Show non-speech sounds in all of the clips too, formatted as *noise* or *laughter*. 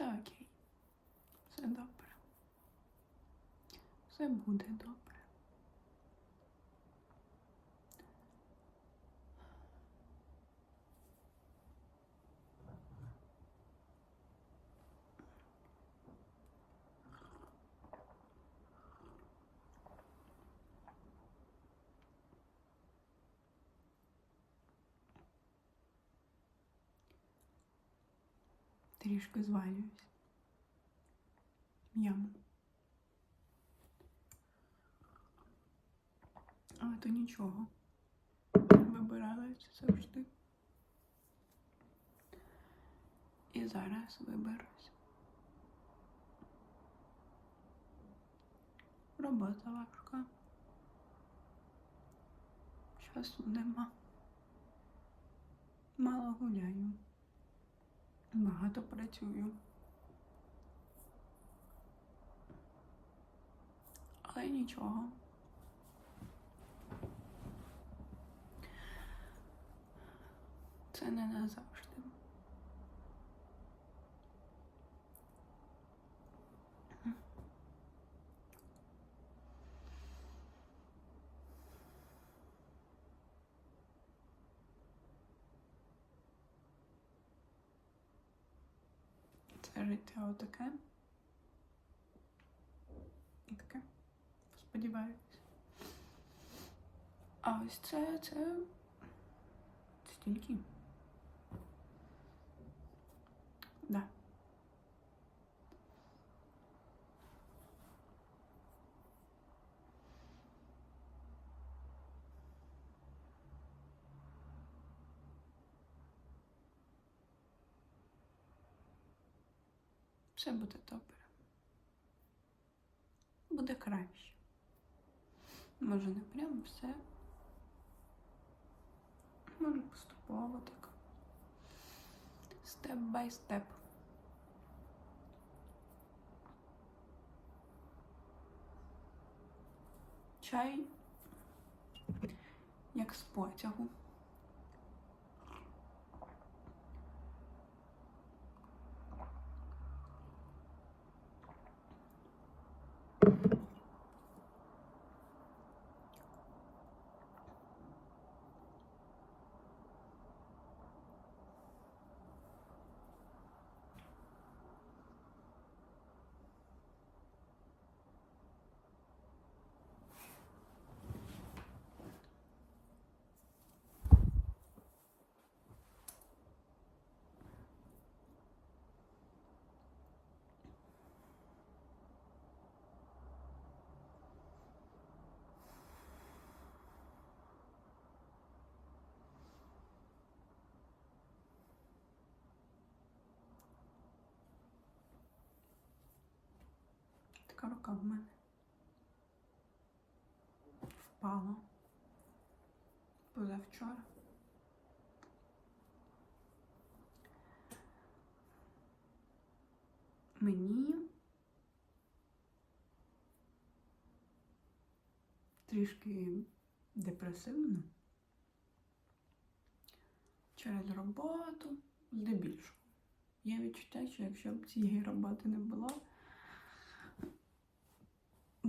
Все окей. Все добре. Все буде добре. Трішки звалююсь. Яму. Але то нічого. Вибираюся завжди. І зараз виберусь. Робота важка. Часу нема. Мало гуляю. Багато працюю. Але нічого. Це не назавжди. Це життя отаке. І таке. Сподіваюсь. А ось це, це стільки. Да. Все буде добре. Буде краще. Може, не прямо все. Може, поступово так. Степ бай степ. Чай як з потягу. Така рука в мене. Впала. Позавчора. Мені трішки депресивно. Через роботу, здебільшого. Є відчуття, що якщо б цієї роботи не було,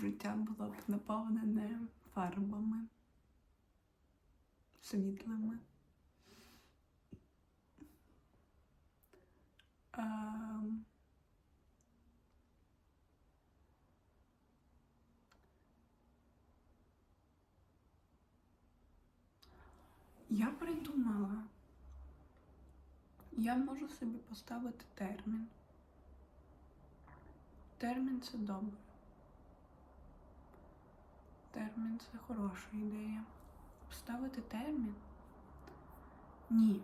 життя було б наповнене фарбами, світлими. Я придумала. Я можу собі поставити термін. Термін це добре. Термін це хороша ідея. Поставити термін? Ні.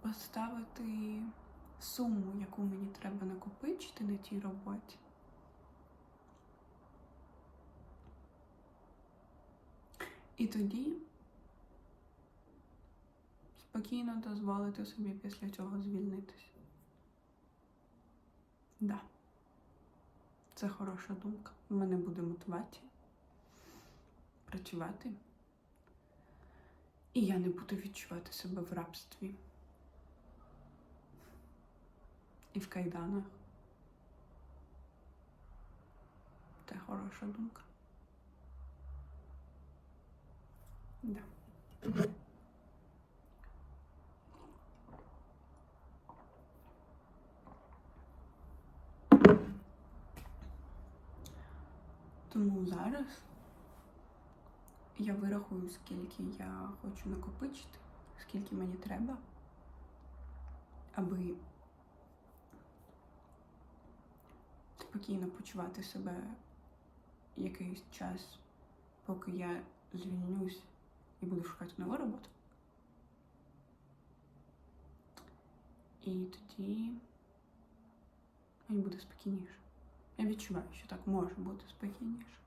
Поставити суму, яку мені треба накопичити на тій роботі. І тоді спокійно дозволити собі після цього звільнитися. Да. Це хороша думка. У мене буде мотивація працювати, і я не буду відчувати себе в рабстві і в кайданах. Це хороша думка. Да. Тому зараз я вирахую, скільки я хочу накопичити, скільки мені треба, аби спокійно почувати себе якийсь час, поки я звільнюсь і буду шукати нову роботу. І тоді мені буде спокійніше. Я відчуваю, що так може бути спокійніше.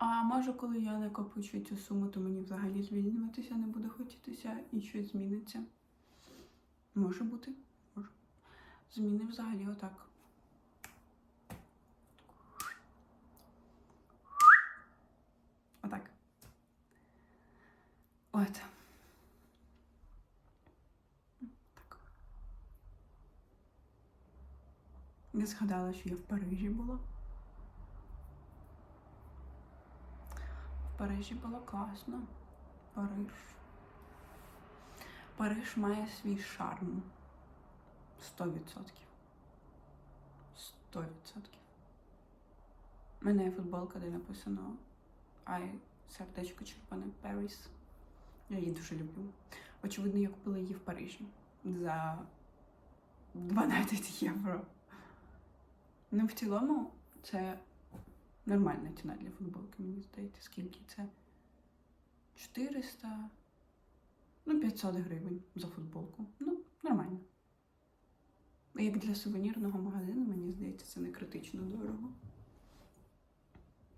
А може, коли я накопичу цю суму, то мені взагалі звільнюватися не буде хотітися і щось зміниться. Може бути, може. Зміни взагалі отак. Отак. От. Так. Я згадала, що я в Парижі була. Парижі було класно. Париж. Париж має свій шарм. Сто відсотків. Сто відсотків. У мене є футболка, де написано I сердечко червоне Paris. Я її дуже люблю. Очевидно, я купила її в Парижі за 12 євро. Ну, в цілому, це нормальна ціна для футболки, мені здається, скільки це? 400, ну, 500 гривень за футболку. Ну, нормально. Як для сувенірного магазину, мені здається, це не критично дорого.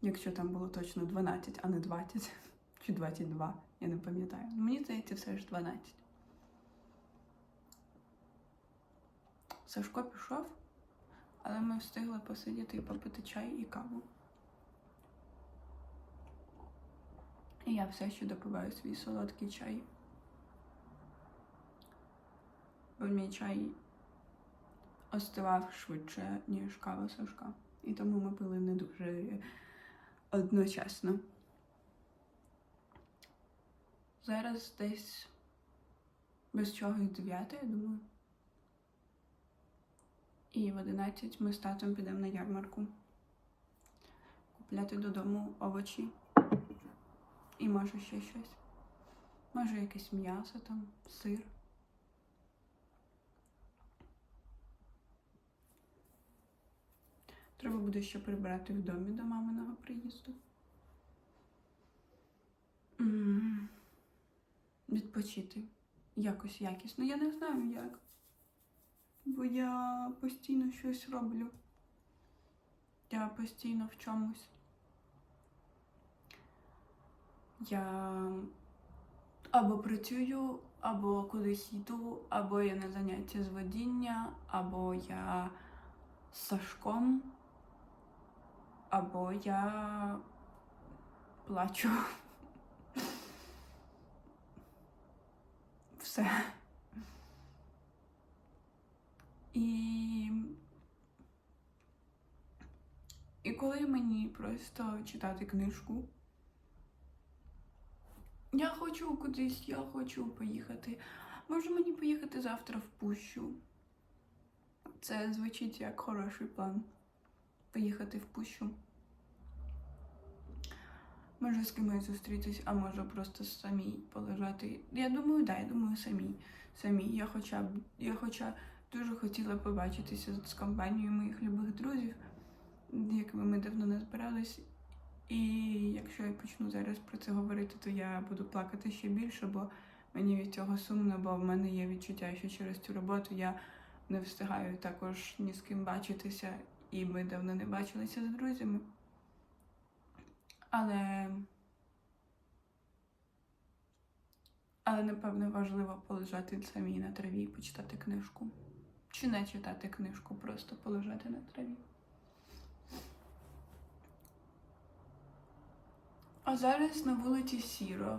Якщо там було точно 12, а не 20 чи 22, я не пам'ятаю. Мені здається, все ж 12. Сашко пішов, але ми встигли посидіти і попити чай і каву. І я все ще допиваю свій солодкий чай. Бо мій чай остивав швидше, ніж кава Сашка. І тому ми пили не дуже одночасно. Зараз десь без чогось 9, я думаю. І в 11 ми з татом підемо на ярмарку. Купляти додому овочі. І може ще щось. Може якесь м'ясо там, сир. Треба буде ще прибрати в домі до маминого приїзду. Відпочити. Якось якісно. Я не знаю як. Бо я постійно щось роблю. Я постійно в чомусь. Я або працюю, або кудись йду, або я на заняття з водіння, або я з Сашком, або я плачу. *laughs* Все. І... І коли мені просто читати книжку, я хочу кудись, я хочу поїхати. Може мені поїхати завтра в пущу. Це звучить як хороший план. Поїхати в пущу. Може з кимось зустрітись, а може просто самій полежати. Я думаю, да, я думаю, самій. Самій. Я хоча б я хоча дуже хотіла побачитися з компанією моїх любих друзів, якими ми давно не збирались. І якщо я почну зараз про це говорити, то я буду плакати ще більше, бо мені від цього сумно, бо в мене є відчуття, що через цю роботу я не встигаю також ні з ким бачитися, і ми давно не бачилися з друзями. Але, але напевно важливо полежати самій на траві і почитати книжку. Чи не читати книжку, просто полежати на траві. А зараз на вулиці сіро.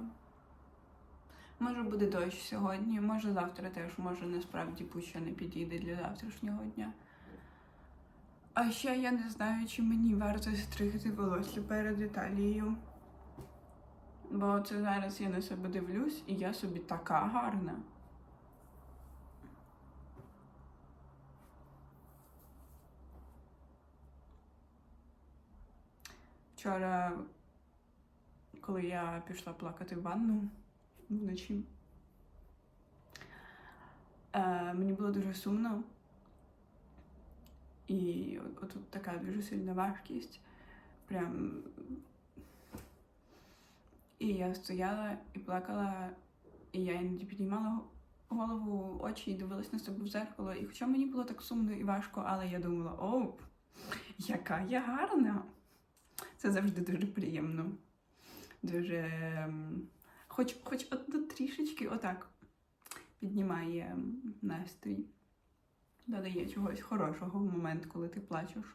Може буде дощ сьогодні, може завтра теж, може насправді пуща не підійде для завтрашнього дня. А ще я не знаю, чи мені варто стригти волосся перед Італією. Бо це зараз я на себе дивлюсь, і я собі така гарна. Вчора, коли я пішла плакати в ванну вночі, е, мені було дуже сумно. І от- отут така дуже сильна важкість. Прям. І я стояла і плакала, і я іноді підіймала голову, очі і дивилась на себе в зеркало. І хоча мені було так сумно і важко, але я думала, о, яка я гарна! Це завжди дуже приємно. Дуже. ем, Хоч, хоч одну трішечки отак піднімає ем, настрій додає чогось хорошого в момент, коли ти плачеш.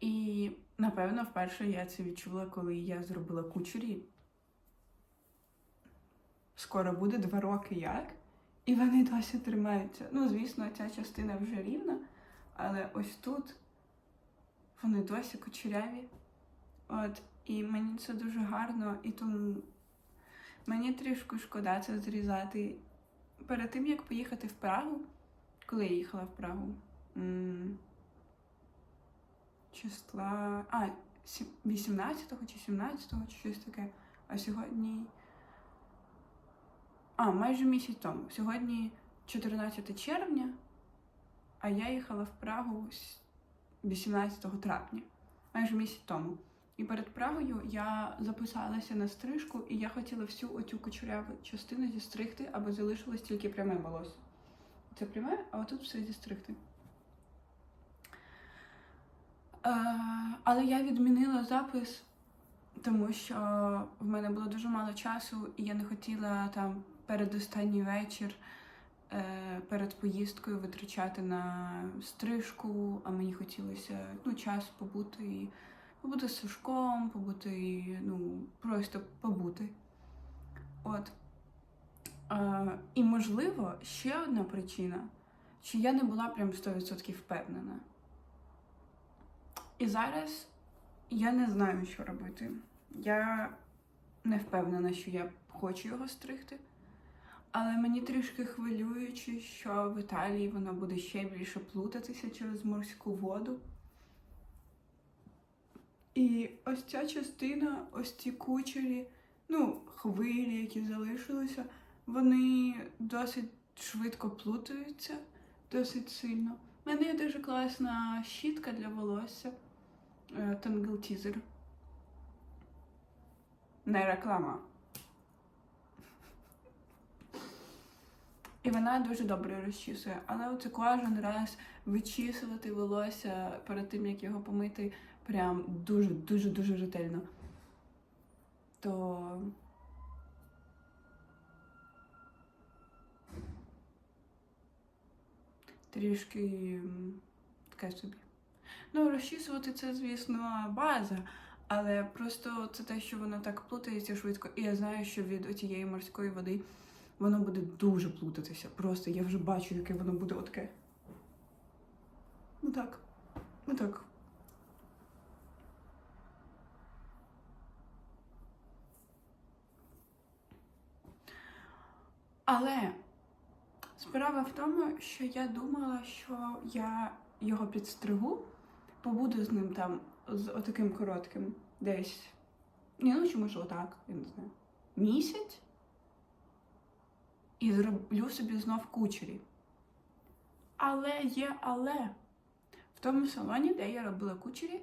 І напевно вперше я це відчула, коли я зробила кучері. Скоро буде два роки як. І вони досі тримаються. Ну, звісно, ця частина вже рівна, але ось тут вони досі кучеряві. От, і мені це дуже гарно, і тому мені трішки шкода це зрізати перед тим, як поїхати в Прагу, коли я їхала в Прагу, числа. А, сі- 18-го чи 17-го, чи щось таке. А сьогодні. А, майже місяць тому. Сьогодні 14 червня, а я їхала в Прагу 18 травня, майже місяць тому. І перед Прагою я записалася на стрижку, і я хотіла всю оцю кучеряву частину зістригти, аби залишилось тільки пряме волосся. Це пряме, а отут все зістригти. Е, але я відмінила запис, тому що в мене було дуже мало часу, і я не хотіла там передостанній вечір е, перед поїздкою витрачати на стрижку, а мені хотілося ну, час побути. І побути з Сушком, побути, ну, просто побути. От. А, і, можливо, ще одна причина, що я не була прям 100% впевнена. І зараз я не знаю, що робити. Я не впевнена, що я хочу його стригти. Але мені трішки хвилююче, що в Італії воно буде ще більше плутатися через морську воду. І ось ця частина, ось ці кучері, ну, хвилі, які залишилися, вони досить швидко плутаються, досить сильно. У мене є дуже класна щітка для волосся е, Tangle Teaser. Не реклама. І вона дуже добре розчісує. Але оце кожен раз вичісувати волосся перед тим, як його помити, прям дуже-дуже дуже ретельно. То. Трішки таке собі. Ну, розчісувати це, звісно, база, але просто це те, що воно так плутається швидко. І я знаю, що від отієї морської води воно буде дуже плутатися. Просто я вже бачу, яке воно буде отаке. Ну так. Ну так. Але справа в тому, що я думала, що я його підстригу, побуду з ним там з отаким коротким десь. Ні, ну чи може отак, я не знаю. Місяць. І зроблю собі знов кучері. Але є але. В тому салоні, де я робила кучері,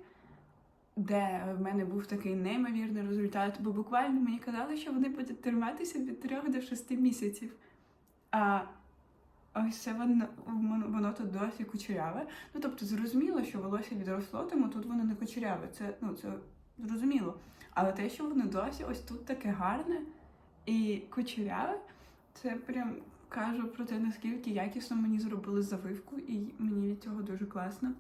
де в мене був такий неймовірний результат, бо буквально мені казали, що вони будуть триматися від 3 до 6 місяців. А ось це воно, воно тут досі кучеряве. Ну, тобто, зрозуміло, що волосся відросло, тому тут воно не кучеряве. Це, ну, це зрозуміло. Але те, що воно досі ось тут таке гарне і кучеряве, це прям кажу про те, наскільки якісно мені зробили завивку, і мені від цього дуже класно.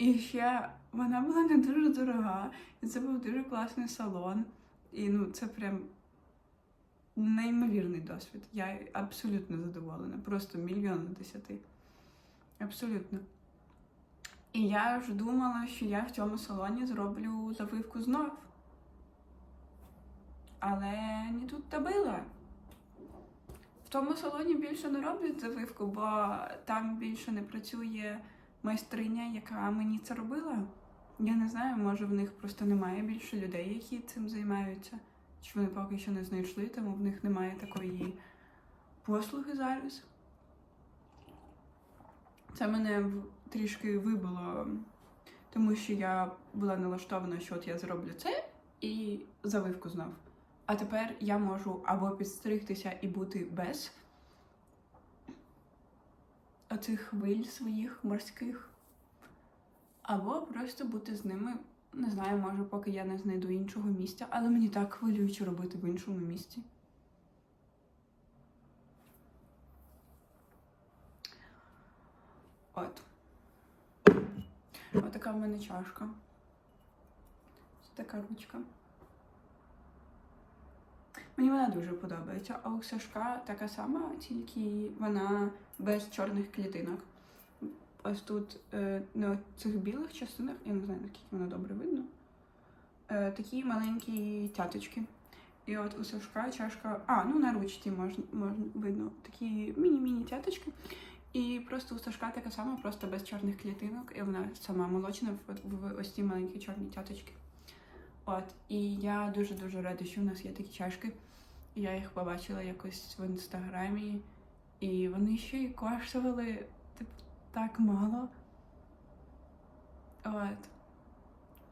І ще вона була не дуже дорога, і це був дуже класний салон. І ну, це прям неймовірний досвід. Я абсолютно задоволена, просто мільйон на десяти. Абсолютно. І я вже думала, що я в цьому салоні зроблю завивку знов. Але не тут та била. В тому салоні більше не роблять завивку, бо там більше не працює майстриня, яка мені це робила. Я не знаю, може в них просто немає більше людей, які цим займаються. Чи вони поки що не знайшли, тому в них немає такої послуги зараз. Це мене трішки вибило, тому що я була налаштована, що от я зроблю це і завивку знов. А тепер я можу або підстригтися і бути без оцих хвиль своїх морських, або просто бути з ними. Не знаю, може, поки я не знайду іншого місця, але мені так хвилююче робити в іншому місці. От. Отака в мене чашка. Це така ручка. Мені вона дуже подобається. А у Сашка така сама, тільки вона без чорних клітинок. Ось тут е, на цих білих частинах, я не знаю, наскільки воно добре видно. Е, такі маленькі цяточки. І от у Сашка чашка. А, ну на ручці можна, можна видно такі міні-міні цяточки. І просто у Сашка така сама, просто без чорних клітинок, і вона сама молочна в, ось ці маленькі чорні цяточки. От, і я дуже-дуже рада, що в нас є такі чашки. Я їх побачила якось в інстаграмі, і вони ще й коштували типу, так мало. От.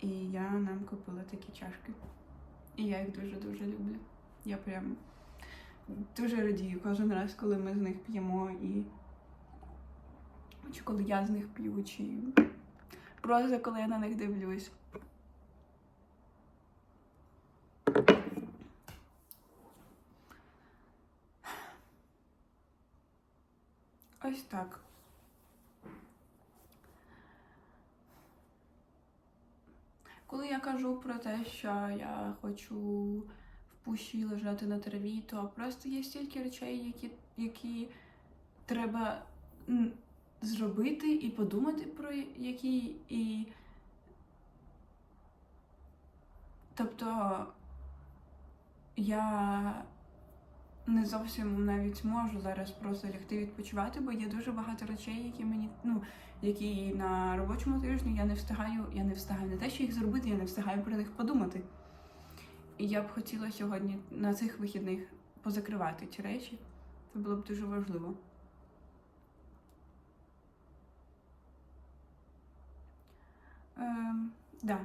І я нам купила такі чашки. І я їх дуже-дуже люблю. Я прям дуже радію кожен раз, коли ми з них п'ємо і. Чи коли я з них п'ю, чи просто коли я на них дивлюсь. Ось так. Коли я кажу про те, що я хочу в пущі лежати на траві, то просто є стільки речей, які, які треба зробити і подумати про які. І... Тобто я не зовсім навіть можу зараз просто лягти відпочивати, бо є дуже багато речей, які мені, ну, які на робочому тижні я не встигаю, я не встигаю не те, що їх зробити, я не встигаю про них подумати. І я б хотіла сьогодні на цих вихідних позакривати ці речі. Це було б дуже важливо. Ем, да.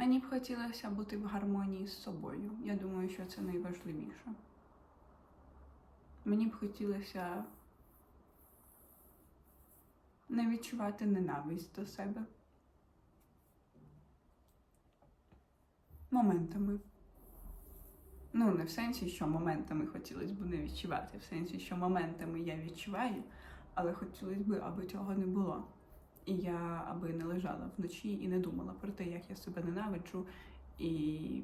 Мені б хотілося бути в гармонії з собою. Я думаю, що це найважливіше. Мені б хотілося не відчувати ненависть до себе. Моментами. Ну, не в сенсі, що моментами хотілося б не відчувати, в сенсі, що моментами я відчуваю, але хотілося б, аби цього не було. І я аби не лежала вночі і не думала про те, як я себе ненавиджу, і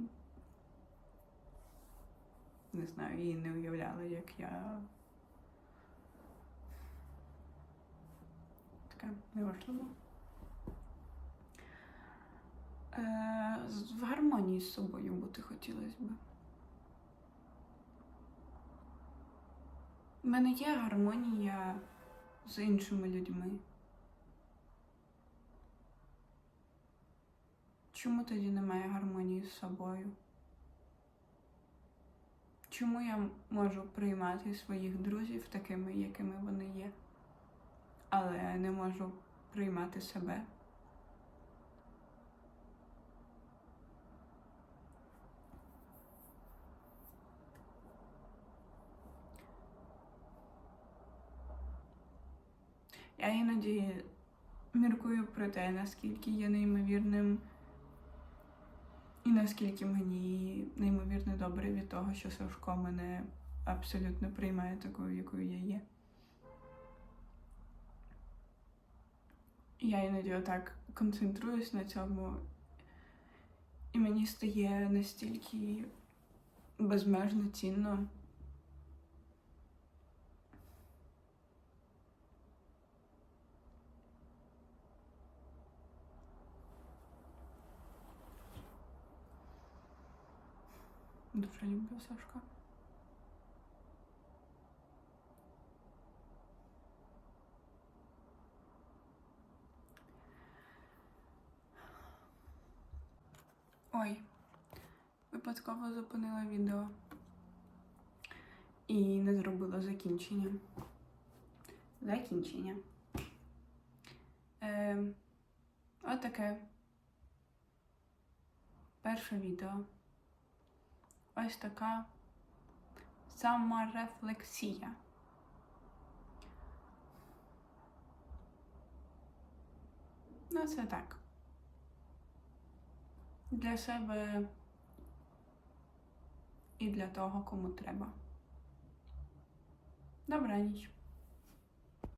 не знаю, і не уявляла, як я таке неважливо. Е, в гармонії з собою бути хотілося б. У мене є гармонія з іншими людьми. Чому тоді немає гармонії з собою? Чому я можу приймати своїх друзів такими, якими вони є, але не можу приймати себе? Я іноді міркую про те, наскільки є неймовірним і наскільки мені неймовірно добре від того, що Сашко мене абсолютно приймає такою, якою я є. Я іноді отак концентруюсь на цьому, і мені стає настільки безмежно цінно. Дуже люблю Сашка. Ой, випадково зупинила відео і не зробила закінчення. Закінчення. Е, отаке. Перше відео. Ось така саморефлексія. Ну, це так. Для себе і для того, кому треба. Добра ніч.